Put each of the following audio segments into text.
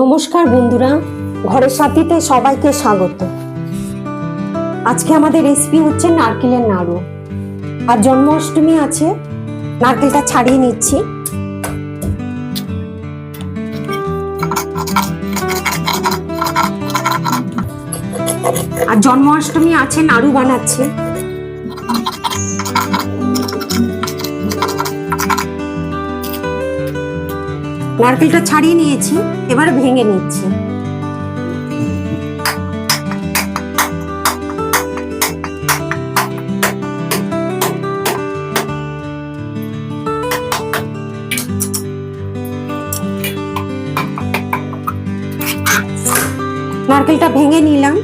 নমস্কার বন্ধুরা, ঘরের সাথীতে সবাইকে স্বাগত। আজকে আমাদের রেসিপি হচ্ছে নারকেলের নাড়ু। আর জন্মাষ্টমী আছে, নারকেলটা ছাড়িয়ে নিচ্ছি। আর জন্মাষ্টমী আছে, নাড়ু বানাচ্ছে। নারকেলটা ছাড়িয়ে নিয়েছি এবার ভেঙে নিচ্ছি। নারকেলটা ভেঙে নিলাম।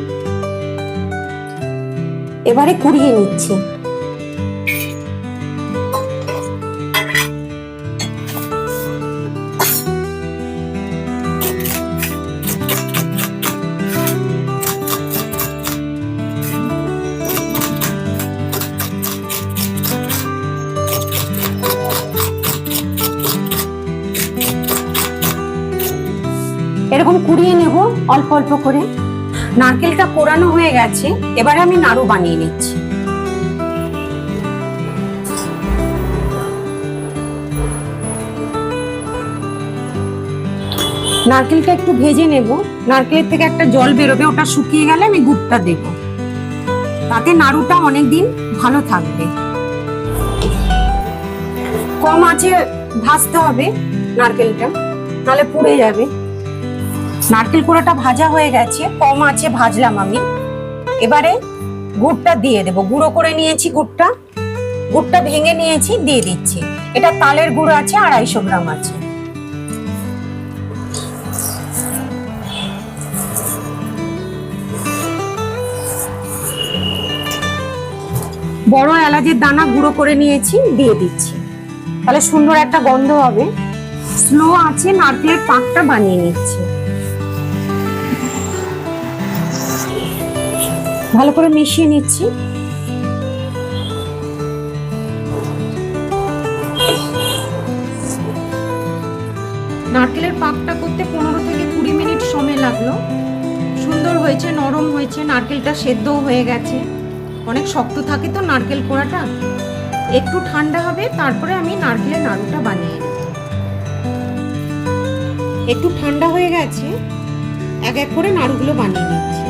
এবারে কুড়িয়ে নিচ্ছি। এরকম কুড়িয়ে নেব অল্প অল্প করে। নারকেলটা পোড়ানো হয়ে গেছে, এবারে আমি নাড়ু বানিয়ে নিচ্ছি। নারকেলটা একটু ভেজে নেব। নারকেলের থেকে একটা জল বেরোবে, ওটা শুকিয়ে গেলে আমি গুড়টা দেব। তাতে নাড়ুটা অনেকদিন ভালো থাকবে। কম আছে ভাজতে হবে নারকেলটা, নাহলে পুড়ে যাবে। নারকেল কোড়াটা ভাজা হয়ে গেছে, কম আছে, ভাজলাম আমি। এবারে গুড়টা দিয়ে দেবো। গুঁড়ো করে নিয়েছি গুড়টা। গুড়টা ভেঙে নিয়েছি, দিয়ে দিচ্ছি। এটা তালের গুঁড়ো আছে, আড়াইশো গ্রাম আছে। বড় এলাচের দানা গুঁড়ো করে নিয়েছি, দিয়ে দিচ্ছি। তাহলে সুন্দর একটা গন্ধ হবে। স্লো আছে, নারকেলের পাকটা বানিয়ে নিচ্ছি। ভালো করে মিশিয়ে নিচ্ছি। নারকেলের পাকটা করতে পনেরো থেকে কুড়ি মিনিট সময় লাগল। সুন্দর হয়েছে, নরম হয়েছে, নারকেলটা সেদ্ধও হয়ে গেছে। অনেক শক্ত থাকে তো নারকেল কোড়াটা। একটু ঠান্ডা হবে, তারপরে আমি নারকেলের নাড়ুটা বানিয়ে একটু ঠান্ডা হয়ে গেছে, এক এক করে নাড়ুগুলো বানিয়ে নিচ্ছি।